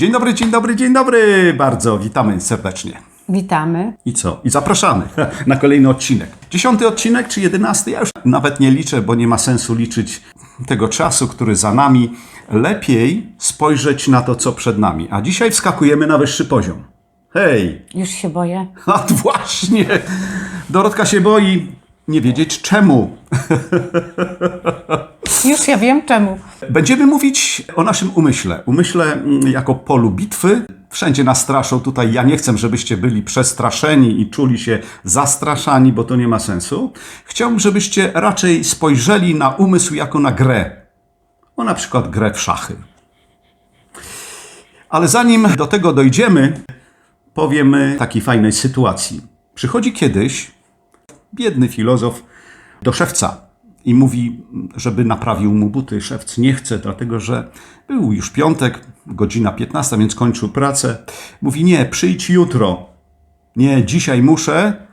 Dzień dobry, dzień dobry, dzień dobry. Bardzo witamy serdecznie. Witamy. I co? I zapraszamy na kolejny odcinek. Dziesiąty odcinek czy jedenasty? Ja już nawet nie liczę, bo nie ma sensu liczyć tego czasu, który za nami. Lepiej spojrzeć na to, co przed nami. A dzisiaj wskakujemy na wyższy poziom. Hej! Już się boję. A właśnie! Dorotka się boi nie wiedzieć czemu. Już ja wiem czemu. Będziemy mówić o naszym umyśle. Umyśle mm, jako polu bitwy. Wszędzie nas straszą. Tutaj ja nie chcę, żebyście byli przestraszeni i czuli się zastraszani, bo to nie ma sensu. Chciałbym, żebyście raczej spojrzeli na umysł jako na grę. O na przykład grę w szachy. Ale zanim do tego dojdziemy, powiemy takiej fajnej sytuacji. Przychodzi kiedyś biedny filozof do szewca i mówi, żeby naprawił mu buty. Szewc nie chce, dlatego że był już piątek, godzina 15, więc kończył pracę. Mówi, nie, przyjdź jutro. Nie, dzisiaj muszę.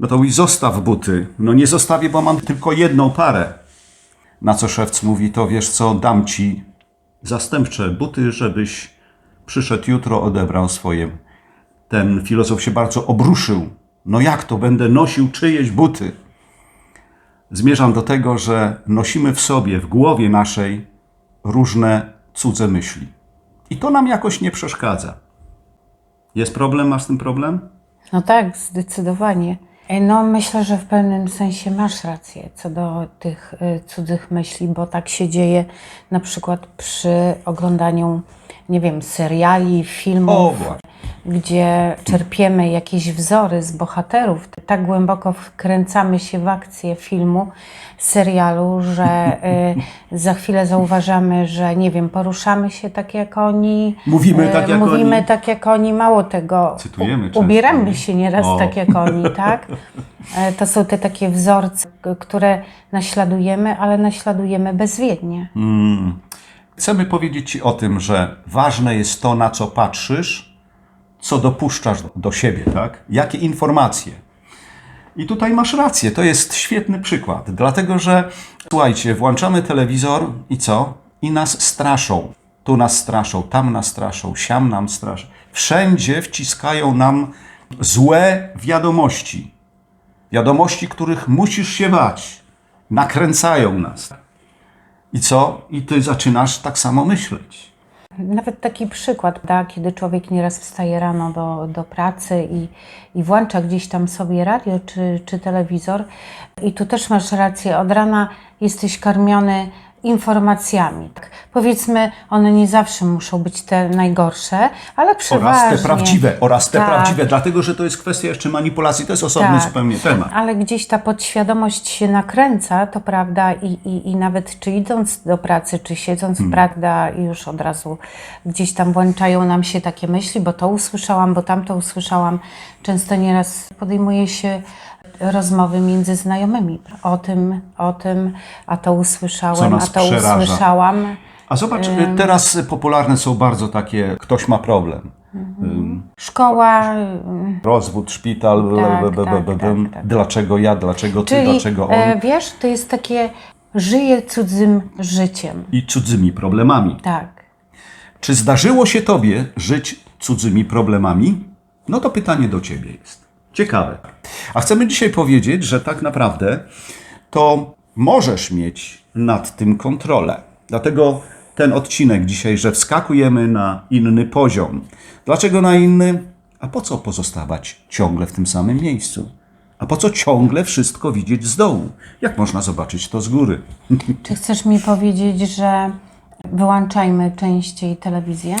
No to mówi, zostaw buty. No nie zostawię, bo mam tylko jedną parę. Na co szewc mówi, to wiesz co, dam ci zastępcze buty, żebyś przyszedł jutro, odebrał swoje. Ten filozof się bardzo obruszył. No jak to będę nosił czyjeś buty? Zmierzam do tego, że nosimy w sobie, w głowie naszej różne cudze myśli. I to nam jakoś nie przeszkadza. Jest problem? Masz z tym problem? No tak, zdecydowanie. E, No myślę, że w pewnym sensie masz rację co do tych y, cudzych myśli, bo tak się dzieje na przykład przy oglądaniu, nie wiem, seriali, filmów, właśnie. Gdzie czerpiemy jakieś wzory z bohaterów. Tak głęboko wkręcamy się w akcję filmu, serialu, że y, za chwilę zauważamy, że nie wiem, poruszamy się tak jak oni. Mówimy tak jak mówimy oni. tak jak oni, mało tego. Cytujemy często, Ubieramy się nieraz O. tak jak oni, tak? E, To są te takie wzorce, które naśladujemy, ale naśladujemy bezwiednie. Chcemy powiedzieć Ci o tym, że ważne jest to, na co patrzysz, co dopuszczasz do siebie, tak? Jakie informacje. I tutaj masz rację, to jest świetny przykład, dlatego że słuchajcie, włączamy telewizor i co? I nas straszą. Tu nas straszą, tam nas straszą, siam nam straszą. Wszędzie wciskają nam złe wiadomości. Wiadomości, których musisz się bać. Nakręcają nas. I co? I ty zaczynasz tak samo myśleć. Nawet taki przykład, da, kiedy człowiek nieraz wstaje rano do, do pracy i, i włącza gdzieś tam sobie radio czy, czy telewizor. I tu też masz rację, od rana jesteś karmiony informacjami. Tak, powiedzmy, one nie zawsze muszą być te najgorsze, ale przeważnie. Oraz te prawdziwe, oraz te Tak. prawdziwe, dlatego że to jest kwestia jeszcze manipulacji, to jest osobny Tak. zupełnie temat. Ale gdzieś ta podświadomość się nakręca, to prawda, i, i, i nawet czy idąc do pracy, czy siedząc, Hmm. prawda, i już od razu gdzieś tam włączają nam się takie myśli, bo to usłyszałam, bo tamto usłyszałam. Często nieraz podejmuje się rozmowy między znajomymi o tym, o tym, a to usłyszałem, a to przeraża. usłyszałam. A zobacz, teraz popularne są bardzo takie, ktoś ma problem. Ym, Szkoła, Rozwód, szpital, Tak, b- b- b- tak, tak. dlaczego ja, dlaczego ty, czyli dlaczego on. e, wiesz, to jest takie żyję cudzym życiem. I cudzymi problemami. Tak. Czy zdarzyło się tobie żyć cudzymi problemami? No to pytanie do ciebie jest. Ciekawe. A chcemy dzisiaj powiedzieć, że tak naprawdę to możesz mieć nad tym kontrolę. Dlatego ten odcinek dzisiaj, że wskakujemy na inny poziom. Dlaczego na inny? A po co pozostawać ciągle w tym samym miejscu? A po co ciągle wszystko widzieć z dołu? Jak można zobaczyć to z góry? Czy chcesz mi powiedzieć, że wyłączajmy częściej telewizję?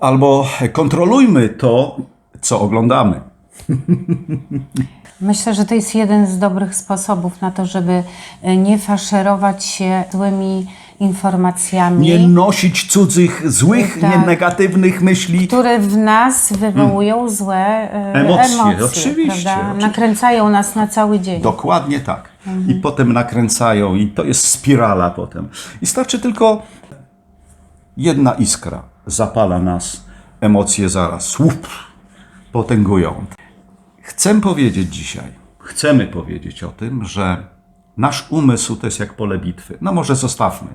Albo kontrolujmy to, co oglądamy. Myślę, że to jest jeden z dobrych sposobów na to, żeby e, nie faszerować się złymi informacjami, Nie nosić cudzych, złych, Tak. nie negatywnych myśli. które w nas wywołują złe e, Emocje, emocje. oczywiście, oczywiście. Nakręcają nas na cały dzień. Dokładnie tak. I potem nakręcają, i to jest spirala potem. I starczy tylko jedna iskra. Zapala nas, emocje zaraz łup, potęgują. Chcę powiedzieć dzisiaj, chcemy powiedzieć o tym, że nasz umysł to jest jak pole bitwy. No może zostawmy.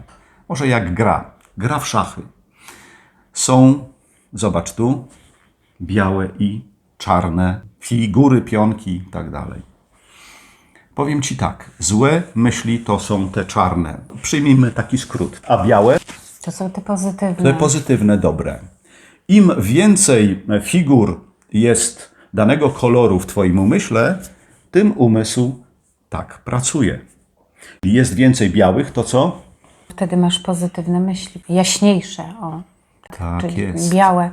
Może jak gra. Gra w szachy. Są Zobacz tu, białe i czarne, figury, pionki i tak dalej. Powiem Ci tak, złe myśli to są te czarne. Przyjmijmy taki skrót. A białe To są te pozytywne. te pozytywne, dobre. Im więcej figur jest danego koloru w Twoim umyśle, tym umysł tak pracuje. Jest więcej białych, to co? Wtedy masz pozytywne myśli, jaśniejsze, o, Tak czyli jest. białe,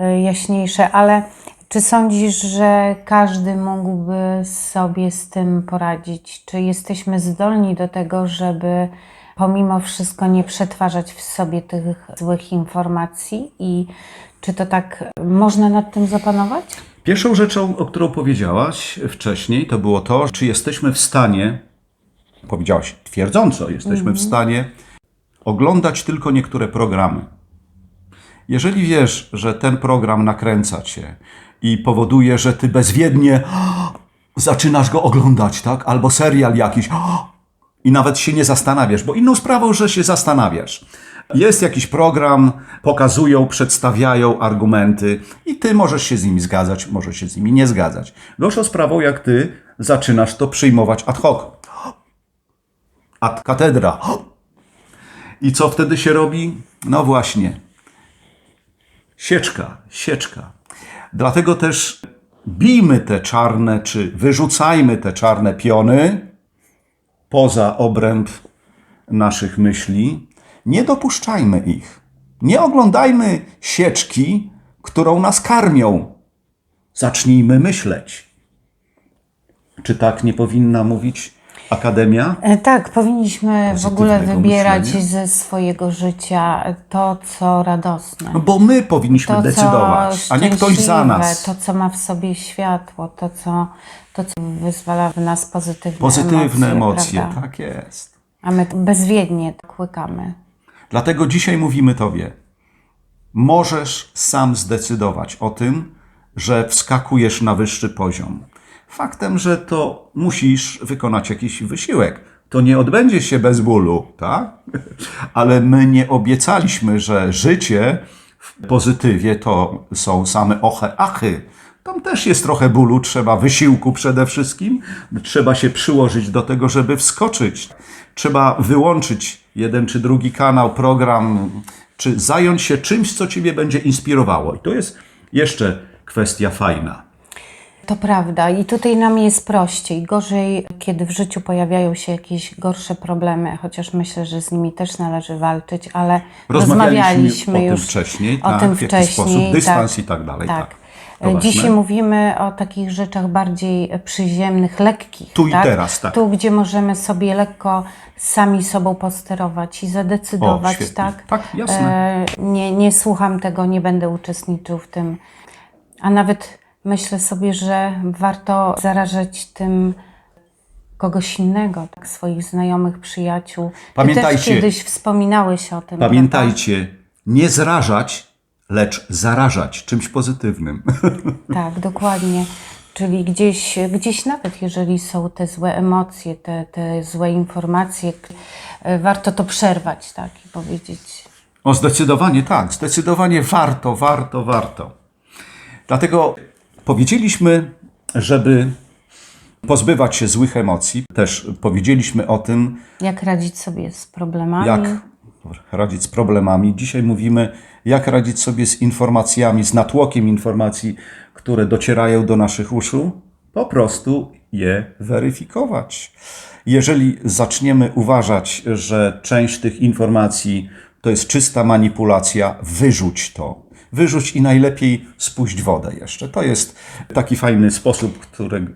y, jaśniejsze, ale czy sądzisz, że każdy mógłby sobie z tym poradzić? Czy jesteśmy zdolni do tego, żeby pomimo wszystko nie przetwarzać w sobie tych złych informacji i czy to tak można nad tym zapanować? Pierwszą rzeczą, o którą powiedziałaś wcześniej, to było to, czy jesteśmy w stanie, powiedziałaś twierdząco, jesteśmy w stanie oglądać tylko niektóre programy. Jeżeli wiesz, że ten program nakręca cię i powoduje, że ty bezwiednie zaczynasz go oglądać, tak? Albo serial jakiś i nawet się nie zastanawiasz, bo inną sprawą, że się zastanawiasz. Jest jakiś program, pokazują, przedstawiają argumenty i ty możesz się z nimi zgadzać, możesz się z nimi nie zgadzać. Gorszą sprawą, jak ty zaczynasz to przyjmować ad hoc. Ad katedra. I co wtedy się robi? No właśnie. Sieczka, sieczka. Dlatego też bijmy te czarne, czy wyrzucajmy te czarne piony poza obręb naszych myśli. Nie dopuszczajmy ich. Nie oglądajmy sieczki, którą nas karmią. Zacznijmy myśleć. Czy tak nie powinna mówić Akademia? E, Tak, powinniśmy w ogóle wybierać myślenia. ze swojego życia to, co radosne. No bo my powinniśmy to, decydować, a nie ktoś za nas. To, co ma w sobie światło, to, co, to, co wyzwala w nas pozytywne, Pozytywne emocje, prawda? tak jest. A my bezwiednie tak łykamy. Dlatego dzisiaj mówimy Tobie, możesz sam zdecydować o tym, że wskakujesz na wyższy poziom. Faktem, że to musisz wykonać jakiś wysiłek. To nie odbędzie się bez bólu, tak? Ale my nie obiecaliśmy, że życie w pozytywie to są same oche, achy. Tam też jest trochę bólu, trzeba wysiłku przede wszystkim. Trzeba się przyłożyć do tego, żeby wskoczyć. Trzeba wyłączyć jeden czy drugi kanał, program, czy zająć się czymś, co Ciebie będzie inspirowało. I to jest jeszcze kwestia fajna. To prawda i tutaj nam jest prościej. Gorzej, kiedy w życiu pojawiają się jakieś gorsze problemy, chociaż myślę, że z nimi też należy walczyć, ale Rozmawialiśmy rozmawialiśmy o tym już wcześniej, o tak, tym w jaki wcześniej. sposób, dystans i tak dalej, tak. To ważne. Dzisiaj mówimy o takich rzeczach bardziej przyziemnych, lekkich. Tu i tak? teraz, tak. Tu, gdzie możemy sobie lekko sami sobą posterować i zadecydować, O, tak? Tak, jasne. E, nie, nie słucham tego, nie będę uczestniczył w tym. A nawet myślę sobie, że warto zarażać tym kogoś innego, tak? swoich znajomych, przyjaciół. Ty też Pamiętajcie- kiedyś wspominałeś o tym. prawda? Pamiętajcie, nie zrażać, lecz zarażać czymś pozytywnym. Tak, dokładnie. Czyli gdzieś, gdzieś nawet jeżeli są te złe emocje, te, te złe informacje, e, warto to przerwać, tak, i powiedzieć, O, zdecydowanie tak, zdecydowanie warto, warto, warto. Dlatego powiedzieliśmy, żeby pozbywać się złych emocji. Też powiedzieliśmy o tym, jak radzić sobie z problemami. jak radzić z problemami. Dzisiaj mówimy, jak radzić sobie z informacjami, z natłokiem informacji, które docierają do naszych uszu. Po prostu je weryfikować. Jeżeli zaczniemy uważać, że część tych informacji to jest czysta manipulacja, wyrzuć to. Wyrzuć i najlepiej spuść wodę jeszcze. To jest taki fajny sposób, który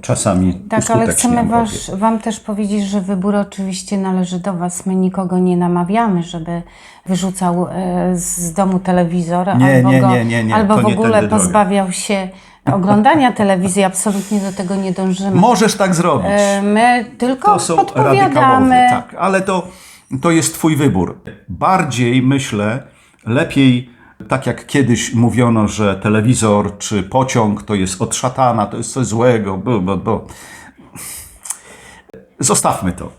czasami Tak, ale chcemy was, Wam też powiedzieć, że wybór oczywiście należy do Was. My nikogo nie namawiamy, żeby wyrzucał e, z domu telewizor Nie, albo, nie, go, nie, nie, nie, albo to w nie ogóle tędy droga. pozbawiał się oglądania telewizji. Absolutnie do tego nie dążymy. Możesz tak zrobić. E, My tylko To są podpowiadamy. radykałowie, tak, ale to, to jest Twój wybór. Bardziej myślę, lepiej, tak jak kiedyś mówiono, że telewizor czy pociąg to jest od szatana, to jest coś złego, bo, bo, bo. Zostawmy to.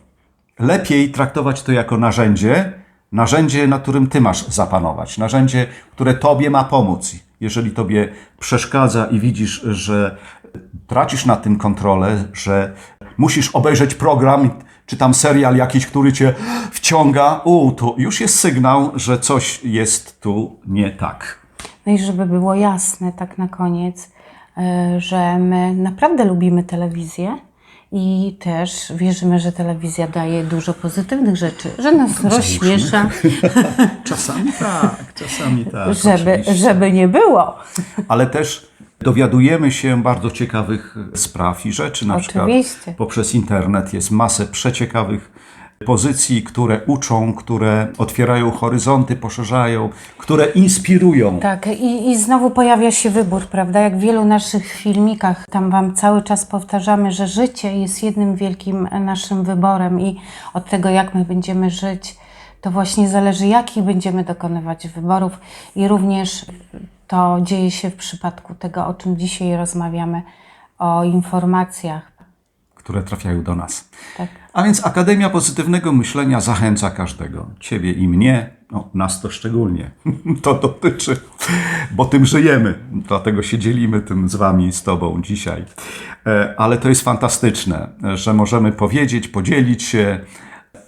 Lepiej traktować to jako narzędzie, narzędzie, na którym ty masz zapanować, narzędzie, które tobie ma pomóc. Jeżeli tobie przeszkadza i widzisz, że tracisz na tym kontrolę, że musisz obejrzeć program czy tam serial jakiś, który cię wciąga, u, to już jest sygnał, że coś jest tu nie tak. No i żeby było jasne, tak na koniec, y, że my naprawdę lubimy telewizję i też wierzymy, że telewizja daje dużo pozytywnych rzeczy, że nas rozśmiesza, Czasami tak, czasami tak. żeby, oczywiście. żeby nie było. ale też dowiadujemy się bardzo ciekawych spraw i rzeczy. Na Oczywiście. przykład poprzez internet jest masę przeciekawych pozycji, które uczą, które otwierają horyzonty, poszerzają, które inspirują. Tak, i, i znowu pojawia się wybór, prawda? Jak w wielu naszych filmikach, tam Wam cały czas powtarzamy, że życie jest jednym wielkim naszym wyborem i od tego, jak my będziemy żyć, to właśnie zależy, jakich będziemy dokonywać wyborów i również to dzieje się w przypadku tego, o czym dzisiaj rozmawiamy, o informacjach. które trafiają do nas. Tak. A więc Akademia Pozytywnego Myślenia zachęca każdego, ciebie i mnie, no, nas to szczególnie. To dotyczy, bo tym żyjemy, dlatego się dzielimy tym z wami, z tobą dzisiaj. E, Ale to jest fantastyczne, że możemy powiedzieć, podzielić się,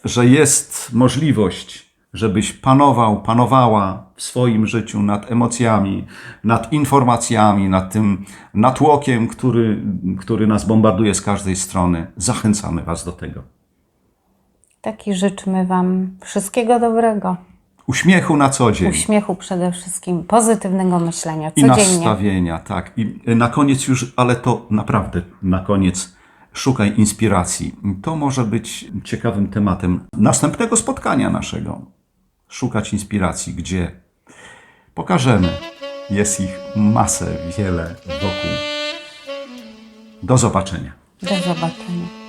że jest możliwość, żebyś panował, panowała w swoim życiu nad emocjami, nad informacjami, nad tym natłokiem, który, który nas bombarduje z każdej strony. Zachęcamy Was do tego. Tak i życzymy Wam wszystkiego dobrego. Uśmiechu na co dzień. Uśmiechu przede wszystkim, pozytywnego myślenia I codziennie. nastawienia, tak. I na koniec już, ale to naprawdę na koniec szukaj inspiracji. To może być ciekawym tematem następnego spotkania naszego. Szukać inspiracji, gdzie pokażemy. Jest ich masę, wiele wokół. Do zobaczenia. Do zobaczenia.